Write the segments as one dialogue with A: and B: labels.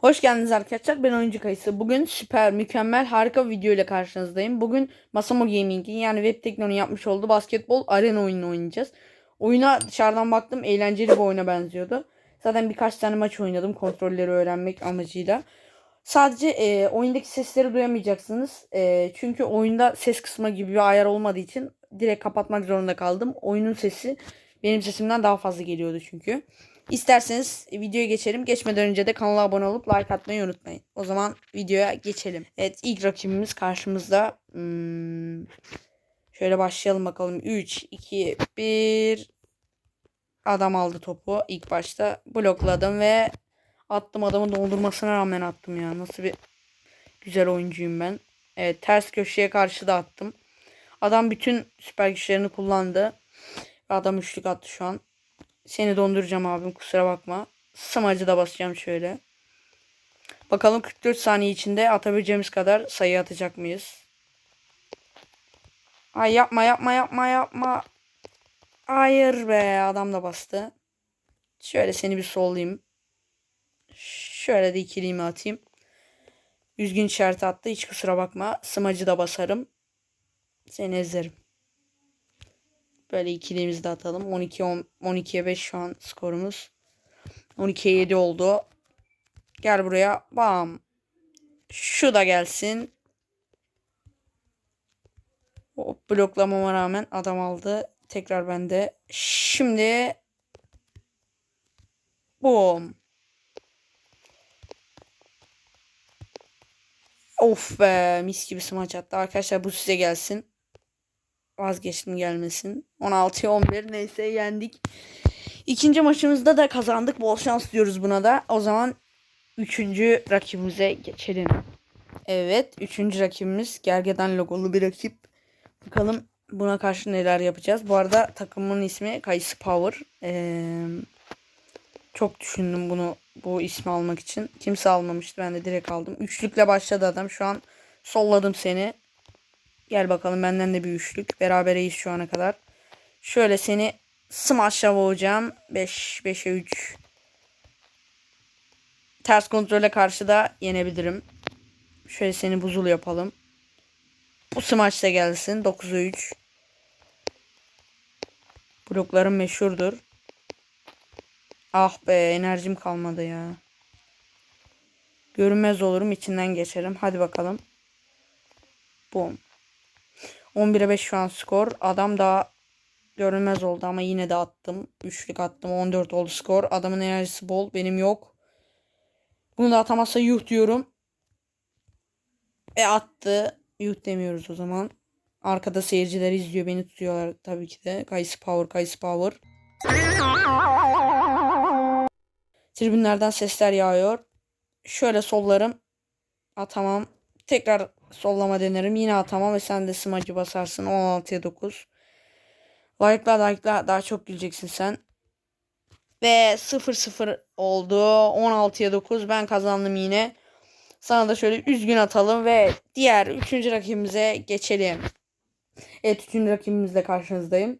A: Hoş geldiniz arkadaşlar. Ben Oyuncu Kayısı. Bugün süper, mükemmel, harika bir video ile karşınızdayım. Bugün Masamo Gaming'in yani Web Tekno'nun yapmış olduğu basketbol arena oyununu oynayacağız. Oyuna dışarıdan baktım eğlenceli bir oyuna benziyordu. Zaten birkaç tane maç oynadım kontrolleri öğrenmek amacıyla. Sadece e, oyundaki sesleri duyamayacaksınız. E, çünkü oyunda ses kısmı gibi bir ayar olmadığı için direkt kapatmak zorunda kaldım. Oyunun sesi benim sesimden daha fazla geliyordu çünkü. İsterseniz videoya geçelim. Geçmeden önce de kanala abone olup like atmayı unutmayın. O zaman videoya geçelim. Evet ilk rakibimiz karşımızda. Hmm, şöyle başlayalım bakalım. 3, 2, 1. Adam aldı topu ilk başta. Blokladım ve attım adamı doldurmasına rağmen attım ya. Nasıl bir güzel oyuncuyum ben. Evet ters köşeye karşı da attım. Adam bütün süper güçlerini kullandı. Adam üçlük attı şu an. Seni donduracağım abim kusura bakma. Smacı da basacağım şöyle. Bakalım 44 saniye içinde atabileceğimiz kadar sayı atacak mıyız? Ay yapma yapma yapma yapma. Hayır be adam da bastı. Şöyle seni bir sollayayım. Şöyle de ikiliğimi atayım. Üzgün işareti attı hiç kusura bakma. Smacı da basarım. Seni ezerim. Böyle ikiliğimizi de atalım. 12 10 12'ye 5 şu an skorumuz. 12'ye 7 oldu. Gel buraya. Bam. Şu da gelsin. O bloklamama rağmen adam aldı. Tekrar bende. Şimdi Boom. Of be mis gibi smaç attı. Arkadaşlar bu size gelsin vazgeçtim gelmesin. 16'ya 11 neyse yendik. İkinci maçımızda da kazandık. Bol şans diyoruz buna da. O zaman üçüncü rakibimize geçelim. Evet. Üçüncü rakibimiz Gergedan logolu bir rakip. Bakalım buna karşı neler yapacağız. Bu arada takımın ismi Kayısı Power. Ee, çok düşündüm bunu bu ismi almak için. Kimse almamıştı. Ben de direkt aldım. Üçlükle başladı adam. Şu an solladım seni. Gel bakalım benden de bir üçlük. Berabereyiz şu ana kadar. Şöyle seni smash'a vuracağım. 5 5'e 3. Ters kontrole karşı da yenebilirim. Şöyle seni buzul yapalım. Bu smash da gelsin. 9'a 3. Bloklarım meşhurdur. Ah be enerjim kalmadı ya. Görünmez olurum içinden geçerim. Hadi bakalım. Boom. 11'e 5 şu an skor. Adam da görünmez oldu ama yine de attım. Üçlük attım. 14 oldu skor. Adamın enerjisi bol. Benim yok. Bunu da atamazsa yuh diyorum. E attı. Yuh demiyoruz o zaman. Arkada seyirciler izliyor. Beni tutuyorlar tabii ki de. Kayısı Power, Kayısı Power. Tribünlerden sesler yağıyor. Şöyle sollarım. Atamam. Tekrar sollama denerim. Yine atamam ve sen de smacı basarsın. 16'ya 9. Like'la like'la daha çok güleceksin sen. Ve 0-0 oldu. 16'ya 9. Ben kazandım yine. Sana da şöyle üzgün atalım ve diğer 3. rakibimize geçelim. Evet 3. rakibimizle karşınızdayım.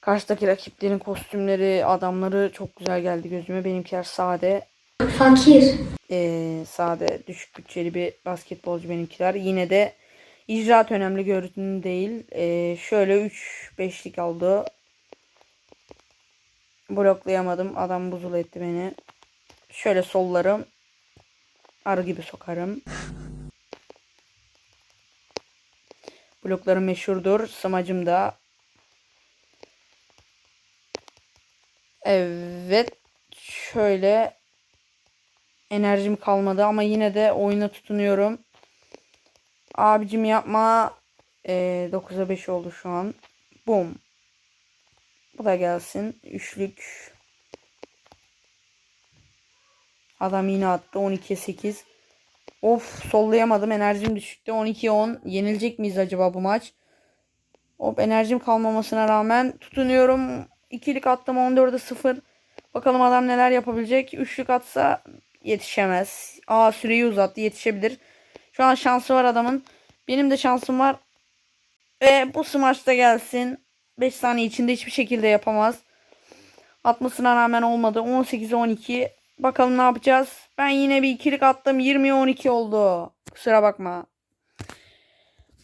A: Karşıdaki rakiplerin kostümleri, adamları çok güzel geldi gözüme. Benimkiler sade.
B: Fakir.
A: Ee, sade düşük bütçeli bir basketbolcu benimkiler. Yine de icraat önemli gördüğüm değil. Ee, şöyle 3-5'lik aldı. Bloklayamadım. Adam buzul etti beni. Şöyle sollarım. Arı gibi sokarım. Bloklarım meşhurdur. Samacım da. Evet. Şöyle enerjim kalmadı ama yine de oyuna tutunuyorum. Abicim yapma. Ee, 9'a 5 oldu şu an. Boom. Bu da gelsin. Üçlük. Adam yine attı. 12'ye 8. Of sollayamadım. Enerjim düşüktü. 12'ye 10. Yenilecek miyiz acaba bu maç? Hop enerjim kalmamasına rağmen tutunuyorum. İkilik attım 14'e 0. Bakalım adam neler yapabilecek. Üçlük atsa yetişemez. Aa süreyi uzattı yetişebilir. Şu an şansı var adamın. Benim de şansım var. Ve bu smaçta gelsin. 5 saniye içinde hiçbir şekilde yapamaz. Atmasına rağmen olmadı. 18'e 12. Bakalım ne yapacağız. Ben yine bir ikilik attım. 20'ye 12 oldu. Kusura bakma.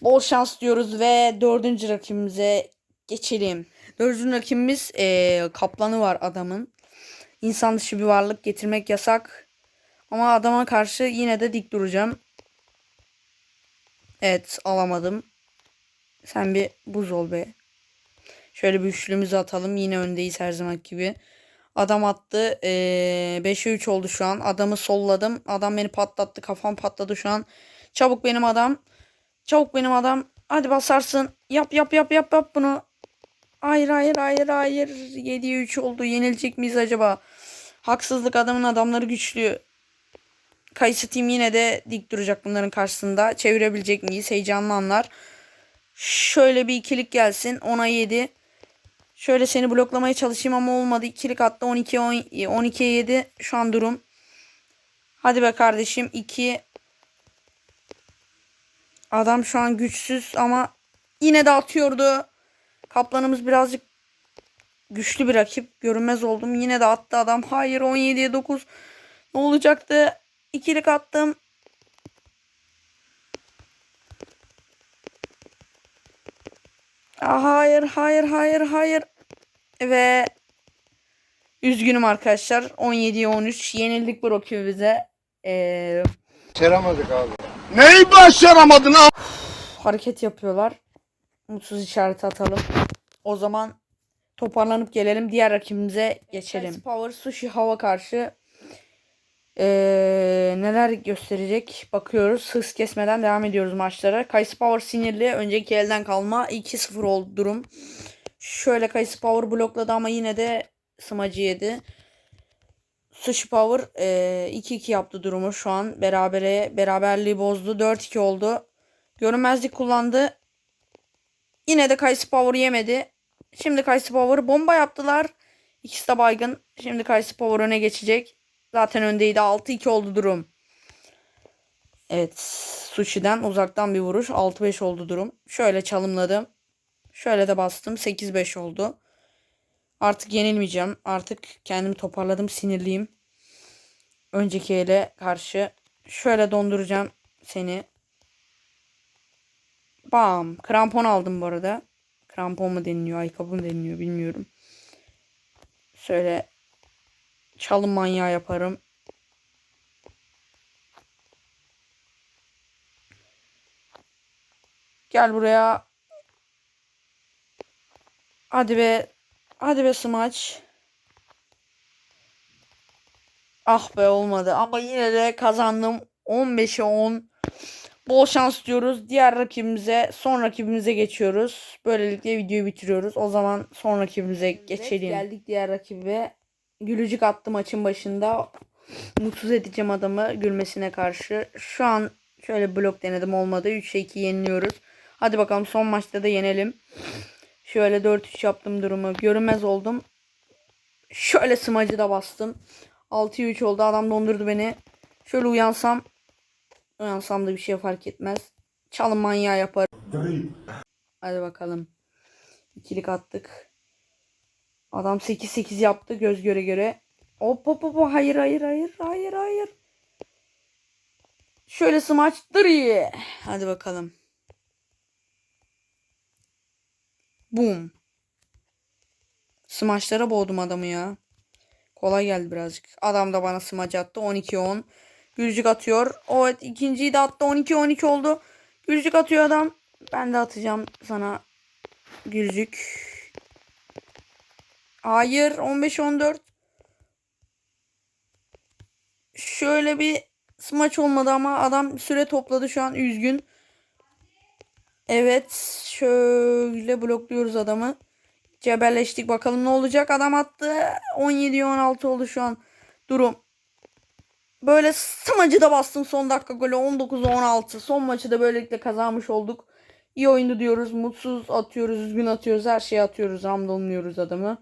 A: Bol şans diyoruz ve dördüncü rakibimize geçelim. Dördüncü rakibimiz eee, kaplanı var adamın. İnsan dışı bir varlık getirmek yasak. Ama adama karşı yine de dik duracağım. Evet alamadım. Sen bir buz ol be. Şöyle bir üçlümüzü atalım. Yine öndeyiz her zaman gibi. Adam attı. Ee, 5'e 3 oldu şu an. Adamı solladım. Adam beni patlattı. Kafam patladı şu an. Çabuk benim adam. Çabuk benim adam. Hadi basarsın. Yap yap yap yap yap bunu. Hayır hayır hayır hayır. 7'ye 3 oldu. Yenilecek miyiz acaba? Haksızlık adamın adamları güçlü. Kayısı Team yine de dik duracak bunların karşısında. Çevirebilecek miyiz? Heyecanlı anlar. Şöyle bir ikilik gelsin. 10'a 7. Şöyle seni bloklamaya çalışayım ama olmadı. İkilik attı. 12 12'ye 7 şu an durum. Hadi be kardeşim 2 Adam şu an güçsüz ama yine de atıyordu. Kaplanımız birazcık güçlü bir rakip. Görünmez oldum. Yine de attı adam. Hayır 17'ye 9. Ne olacaktı? İkilik attım. Hayır hayır hayır hayır. Ve üzgünüm arkadaşlar. 17'ye 13 yenildik bu rakibimize. Ee,
B: Başaramadık abi.
C: Neyi başaramadın ha?
A: hareket yapıyorlar. Mutsuz işareti atalım. O zaman toparlanıp gelelim. Diğer rakibimize geçelim. Power Sushi Hava karşı ee, neler gösterecek bakıyoruz. Hız kesmeden devam ediyoruz maçlara. Kayısı Power sinirli. Önceki elden kalma 2-0 oldu durum. Şöyle Kayısı Power blokladı ama yine de smacı yedi. Sushi Power ee, 2-2 yaptı durumu şu an. Berabere, beraberliği bozdu. 4-2 oldu. Görünmezlik kullandı. Yine de Kayısı Power yemedi. Şimdi Kayısı Power bomba yaptılar. İkisi de baygın. Şimdi Kayısı Power öne geçecek. Zaten öndeydi. 6-2 oldu durum. Evet. Sushi'den uzaktan bir vuruş. 6-5 oldu durum. Şöyle çalımladım. Şöyle de bastım. 8-5 oldu. Artık yenilmeyeceğim. Artık kendimi toparladım. Sinirliyim. Önceki ele karşı. Şöyle donduracağım seni. Bam. Krampon aldım bu arada. Krampon mu deniliyor? Ayakkabı mı deniliyor bilmiyorum. Şöyle çalım manyağı yaparım. Gel buraya. Hadi be. Hadi be smaç. Ah be olmadı ama yine de kazandım. 15'e 10. Bol şans diyoruz. Diğer rakibimize, son rakibimize geçiyoruz. Böylelikle videoyu bitiriyoruz. O zaman son rakibimize geçelim. Geldik diğer rakibe. Gülücük attı maçın başında. Mutsuz edeceğim adamı gülmesine karşı. Şu an şöyle blok denedim olmadı. 3'e 2 yeniliyoruz. Hadi bakalım son maçta da yenelim. Şöyle 4-3 yaptım durumu. Görünmez oldum. Şöyle smacı da bastım. 6'ya 3 oldu. Adam dondurdu beni. Şöyle uyansam. Uyansam da bir şey fark etmez. Çalım manyağı yaparım. Hadi bakalım. İkilik attık. Adam 8-8 yaptı göz göre göre. Hop hop hop hayır hayır hayır hayır hayır. Şöyle smaç dırı. Hadi bakalım. Boom. Smaçlara boğdum adamı ya. Kolay geldi birazcık. Adam da bana smaç attı. 12-10. Gülcük atıyor. Evet ikinciyi de attı. 12-12 oldu. Gülcük atıyor adam. Ben de atacağım sana gülcük. Hayır 15-14. Şöyle bir smaç olmadı ama adam süre topladı şu an üzgün. Evet şöyle blokluyoruz adamı. Cebelleştik bakalım ne olacak. Adam attı. 17-16 oldu şu an durum. Böyle smacı da bastım son dakika golü 19-16. Son maçı da böylelikle kazanmış olduk. İyi oyundu diyoruz. Mutsuz atıyoruz, üzgün atıyoruz. Her şeyi atıyoruz. Hamdolmuyoruz adamı.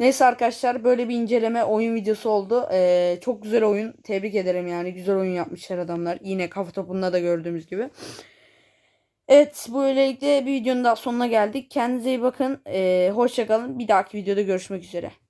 A: Neyse arkadaşlar böyle bir inceleme oyun videosu oldu. Ee, çok güzel oyun. Tebrik ederim yani. Güzel oyun yapmışlar adamlar. Yine kafa topunda da gördüğümüz gibi. Evet böylelikle bir videonun daha sonuna geldik. Kendinize iyi bakın. Ee, Hoşçakalın. Bir dahaki videoda görüşmek üzere.